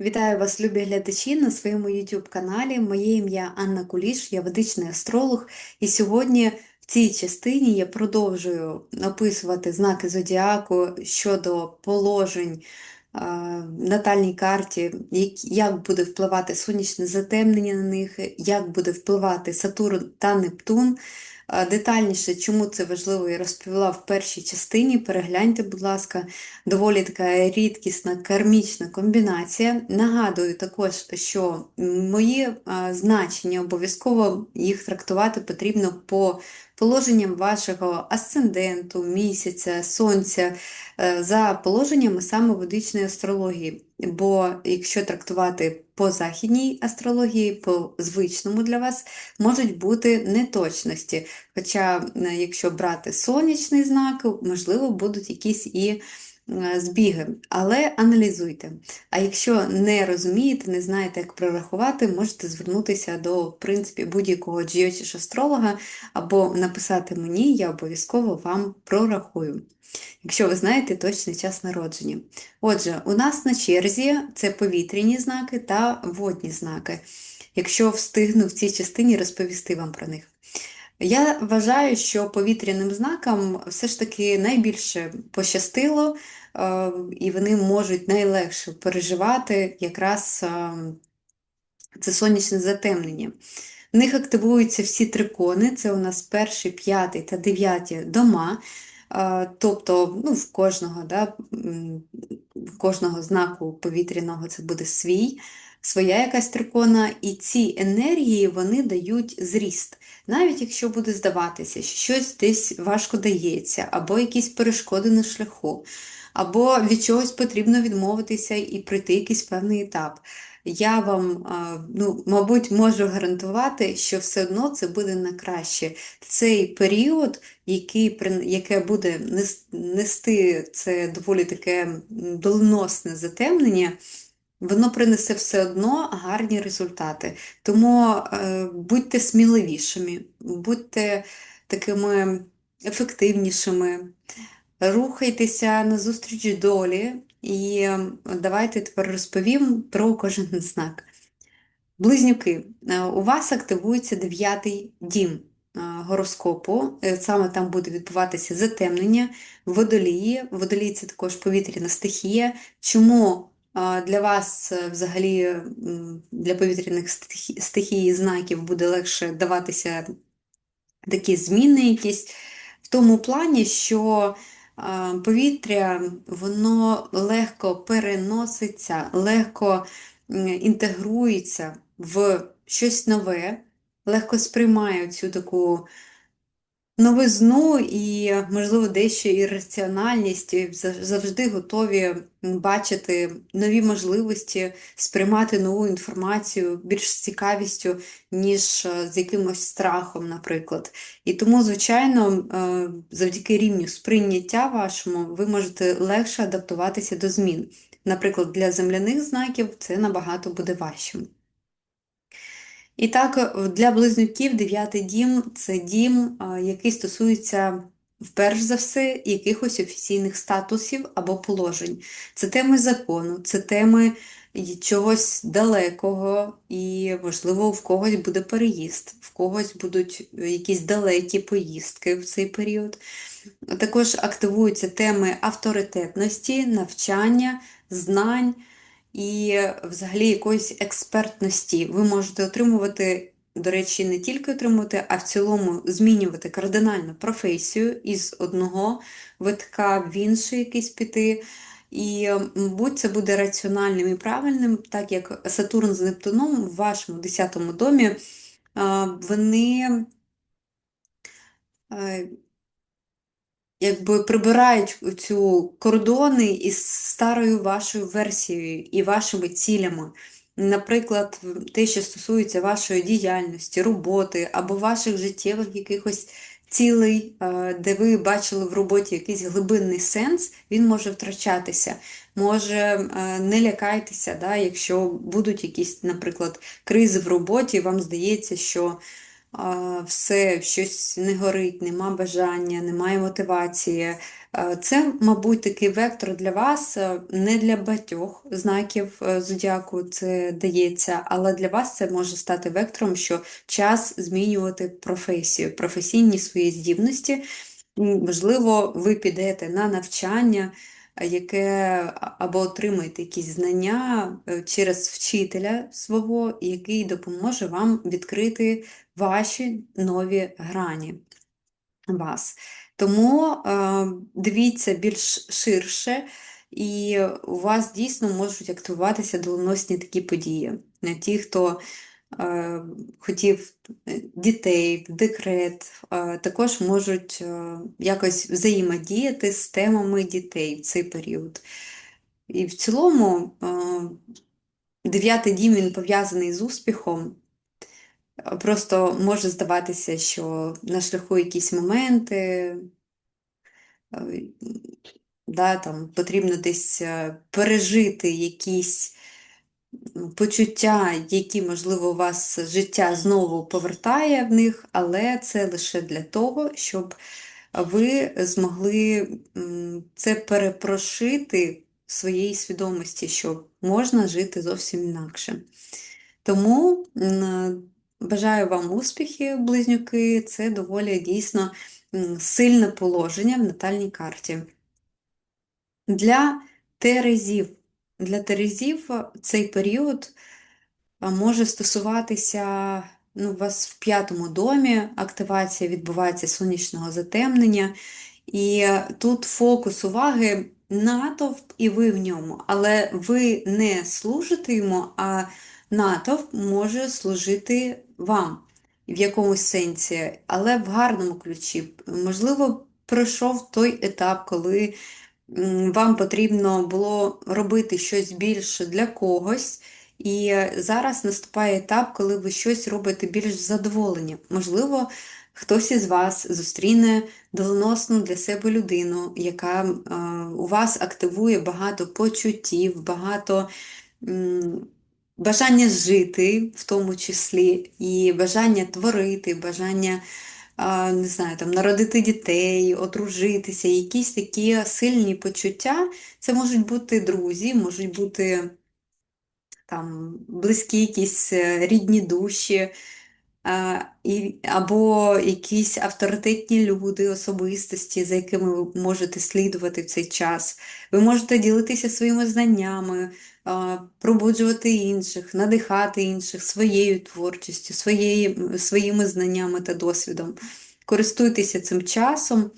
Вітаю вас, любі глядачі, на своєму YouTube каналі. Моє ім'я Анна Куліш, я ведичний астролог, і сьогодні в цій частині я продовжую описувати знаки зодіаку щодо положень натальній карті, як буде впливати сонячне затемнення на них, як буде впливати Сатурн та Нептун. Детальніше, чому це важливо, я розповіла в першій частині. Перегляньте, будь ласка. Доволі така рідкісна кармічна комбінація. Нагадую також, що мої значення обов'язково їх трактувати потрібно по положенням вашого асценденту, місяця, сонця, е, за положеннями саме ведичної астрології. Бо якщо трактувати по західній астрології, по звичному для вас, можуть бути неточності. Хоча, е, якщо брати сонячний знак, можливо, будуть якісь і збіги, але аналізуйте. А якщо не розумієте, не знаєте, як прорахувати, можете звернутися до, в принципі, будь-якого джіотіш-астролога або написати мені, я обов'язково вам прорахую. Якщо ви знаєте точний час народження. Отже, у нас на черзі це повітряні знаки та водні знаки. Якщо встигну в цій частині розповісти вам про них. Я вважаю, що повітряним знакам все ж таки найбільше пощастило, е, і вони можуть найлегше переживати якраз е, це сонячне затемнення. В них активуються всі трикони, це у нас перший, п'ятий та дев'яті дома. Е, Тобто ну, в кожного, да, кожного знаку повітряного це буде свій, своя якась трикона, і ці енергії вони дають зріст. Навіть якщо буде здаватися, що щось десь важко дається, або якісь перешкоди на шляху, або від чогось потрібно відмовитися і пройти якийсь певний етап. Я вам, ну, мабуть, можу гарантувати, що все одно це буде на краще. Цей період, який, яке буде нести це доволі таке доленосне затемнення, воно принесе все одно гарні результати. Тому е, будьте сміливішими, будьте такими ефективнішими, рухайтеся назустріч долі. І е, давайте тепер розповім про кожен знак. Близнюки, е, у вас активується дев'ятий дім е, гороскопу. Е, Саме там буде відбуватися затемнення водолії. Водолій це також повітряна стихія. Чому для вас е, взагалі для повітряних стихі- стихій знаків буде легше даватися такі зміни якісь? В тому плані, що повітря воно легко переноситься, легко інтегрується в щось нове, легко сприймає цю таку новизну і, можливо, дещо ірраціональність, і зав- завжди готові бачити нові можливості, сприймати нову інформацію більш з цікавістю, ніж е, з якимось страхом, наприклад. І тому, звичайно, е, завдяки рівню сприйняття вашому, ви можете легше адаптуватися до змін. Наприклад, для земляних знаків це набагато буде важчим. І так, е, для близнюків дев'ятий дім це дім, який стосується, вперше за все, якихось офіційних статусів або положень. Це теми закону, це теми чогось далекого, і, можливо, в когось буде переїзд, в когось будуть е, якісь далекі поїздки в цей період. Також активуються теми авторитетності, навчання, знань і взагалі якоїсь експертності. Ви можете отримувати, до речі, не тільки отримувати, а в цілому змінювати кардинально професію із одного витка в інший якийсь піти. І, мабуть, це буде раціональним і правильним, так як Сатурн з Нептуном в вашому 10-му домі, вони е, якби прибирають цю кордони із старою вашою версією і вашими цілями. Наприклад, те, що стосується вашої діяльності, роботи або ваших життєвих якихось цілей, е, де ви бачили в роботі якийсь глибинний сенс, він може втрачатися. Може, е, не лякайтеся, да, якщо будуть якісь, наприклад, кризи в роботі, вам здається, що все, щось не горить, нема бажання, немає мотивації, Це, мабуть, такий вектор для вас, не для багатьох знаків е, зодіаку це дається, але для вас це може стати вектором, що час змінювати професію, професійні свої здібності. Можливо, ви підете на навчання, яке або отримаєте якісь знання е, через вчителя свого, який допоможе вам відкрити ваші нові грані вас. Тому е, дивіться більш ширше, і у вас дійсно можуть активуватися доленосні такі події. Ті, хто хотів е, дітей, в декрет, е, також можуть е, якось взаємодіяти з темами дітей в цей період. І в цілому, е, дев'ятий дім він пов'язаний з успіхом. Просто може здаватися, що на шляху якісь моменти, е, да, там потрібно десь е, пережити якісь почуття, які, можливо, вас життя знову повертає в них, але це лише для того, щоб ви змогли це перепрошити в своїй свідомості, що можна жити зовсім інакше. Тому бажаю вам успіхів, близнюки. Це доволі дійсно сильне положення в натальній карті. Для терезів. Для терезів е, цей період може стосуватися, ну, у вас в п'ятому домі активація відбувається сонячного затемнення, і е, тут фокус уваги натовп і ви в ньому, але ви не служите йому, а натовп може служити вам в якомусь сенсі, але в гарному ключі. Можливо, пройшов той етап, коли вам потрібно було робити щось більше для когось. І зараз наступає етап, коли ви щось робите більш з задоволенням. Можливо, хтось із вас зустріне доленосну для себе людину, яка е, у вас активує багато почуттів, багато м, бажання жити, в тому числі, і бажання творити, бажання не знаю, там, народити дітей, одружитися, якісь такі сильні почуття. Це можуть бути друзі, можуть бути там близькі якісь е, рідні душі, і, або якісь авторитетні люди, особистості, за якими ви можете слідувати в цей час. Ви можете ділитися своїми знаннями, а, пробуджувати інших, надихати інших своєю творчістю, своєї, своїми знаннями та досвідом. Користуйтеся цим часом.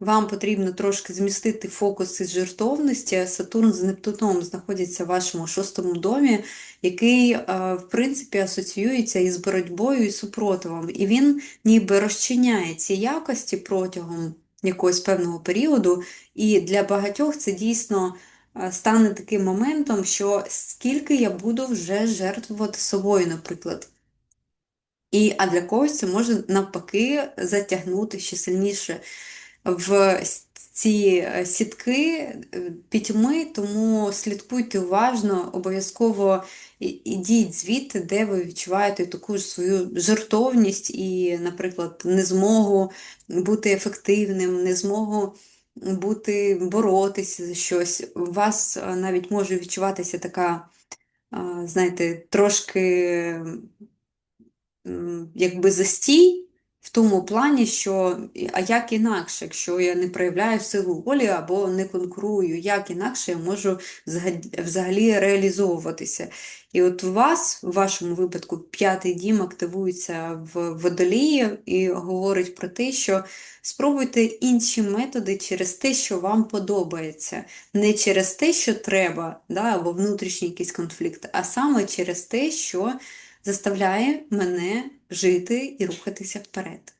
Вам потрібно трошки змістити фокус із жертовності. Сатурн з Нептуном знаходиться в вашому шостому домі, який, е, в принципі, асоціюється із боротьбою і супротивом. І він ніби розчиняє ці якості протягом якогось певного періоду. І для багатьох це дійсно е, стане таким моментом, що скільки я буду вже жертвувати собою, наприклад. І, а для когось це може навпаки затягнути ще сильніше в ці е, сітки е, пітьми, тому слідкуйте уважно, обов'язково ідіть звідти, де ви відчуваєте таку ж свою жертовність і, наприклад, незмогу бути ефективним, незмогу бути боротися за щось. У вас е, навіть може відчуватися така, знаєте, трошки якби застій в тому плані, що а як інакше, якщо я не проявляю силу волі або не конкурую, як інакше я можу взагалі реалізовуватися. І от у вас, в вашому випадку, п'ятий дім активується в водолії і говорить про те, що спробуйте інші методи через те, що вам подобається, не через те, що треба, да, або внутрішній якийсь конфлікт, а саме через те, що заставляє мене жити і рухатися вперед.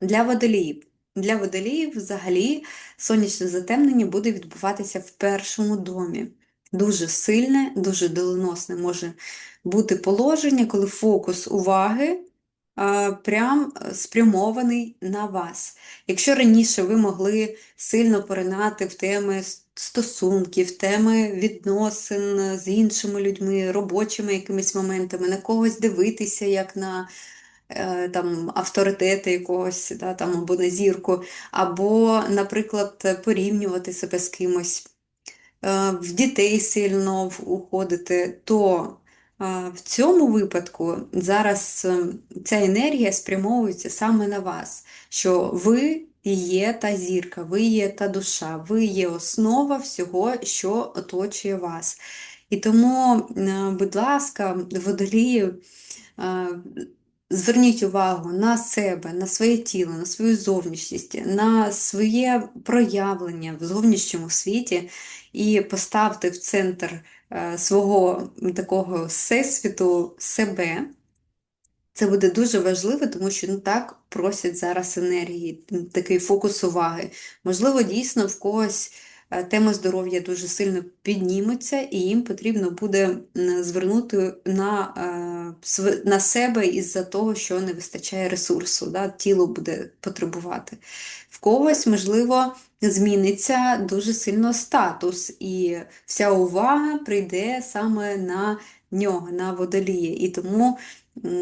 Для водоліїв. Для водоліїв взагалі сонячне затемнення буде відбуватися в першому домі. Дуже сильне, дуже доленосне може бути положення, коли фокус уваги прям е, спрямований на вас. Якщо раніше ви могли сильно поринати в теми стосунків, теми відносин з іншими людьми, робочими якимись моментами, на когось дивитися як на е, там, авторитети якогось, да, там, або на зірку, або, наприклад, порівнювати себе з кимось, е, в дітей сильно уходити, то в цьому випадку зараз е, ця енергія спрямовується саме на вас, що ви є та зірка, ви є та душа, ви є основа всього, що оточує вас. І тому, е, будь ласка, водолії, е, зверніть увагу на себе, на своє тіло, на свою зовнішність, на своє проявлення в зовнішньому світі і поставте в центр свого такого всесвіту себе. Це буде дуже важливо, тому що ну, так просять зараз енергії, такий фокус уваги. Можливо, дійсно в когось е, тема здоров'я дуже сильно підніметься, і їм потрібно буде звернути на, е, на себе із-за того, що не вистачає ресурсу, да? Тіло буде потребувати. В когось, можливо, зміниться дуже сильно статус, і вся увага прийде саме на нього, на водолія. І тому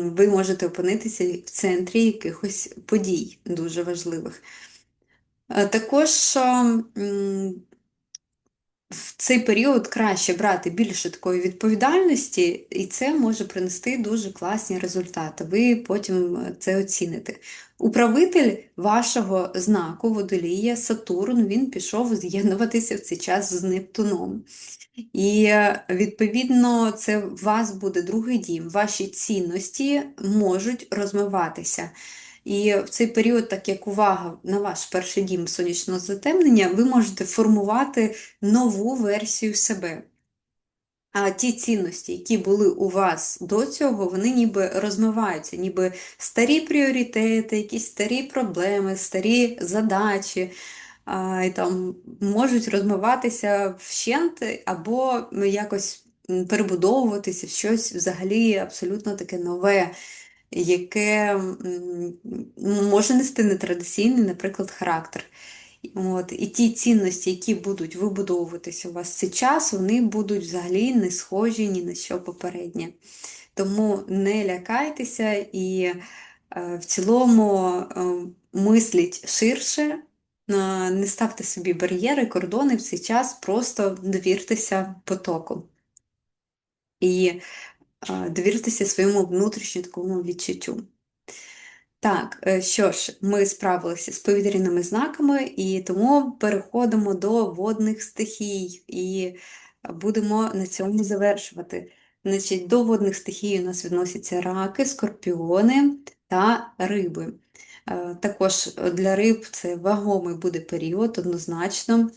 ви можете опинитися в центрі якихось подій дуже важливих. Е, Також в цей період краще брати більше такої відповідальності, і це може принести дуже класні результати. Ви потім е, це оціните. Управитель вашого знаку водолія Сатурн, він пішов з'єднуватися в цей час з Нептуном. І е, відповідно, це у вас буде другий дім. Ваші цінності можуть розмиватися. І в цей період, так як увага на ваш перший дім сонячного затемнення, ви можете формувати нову версію себе. А ті цінності, які були у вас до цього, вони ніби розмиваються, ніби старі пріоритети, якісь старі проблеми, старі задачі, а, і там можуть розмиватися вщент або якось перебудовуватися в щось взагалі абсолютно таке нове, яке може нести нетрадиційний, наприклад, характер. От, і ті цінності, які будуть вибудовуватися у вас цей час, вони будуть взагалі не схожі ні на що попереднє. Тому не лякайтеся і е, в цілому е, мисліть ширше, е, не ставте собі бар'єри, кордони в цей час, просто довіртеся потоку. І довіртеся своєму внутрішньому відчуттю. Так, е, що ж, ми справилися з повітряними знаками, і тому переходимо до водних стихій і будемо на цьому завершувати. Значить, до водних стихій у нас відносяться раки, скорпіони та риби. Е, Також для риб це вагомий буде період, однозначно.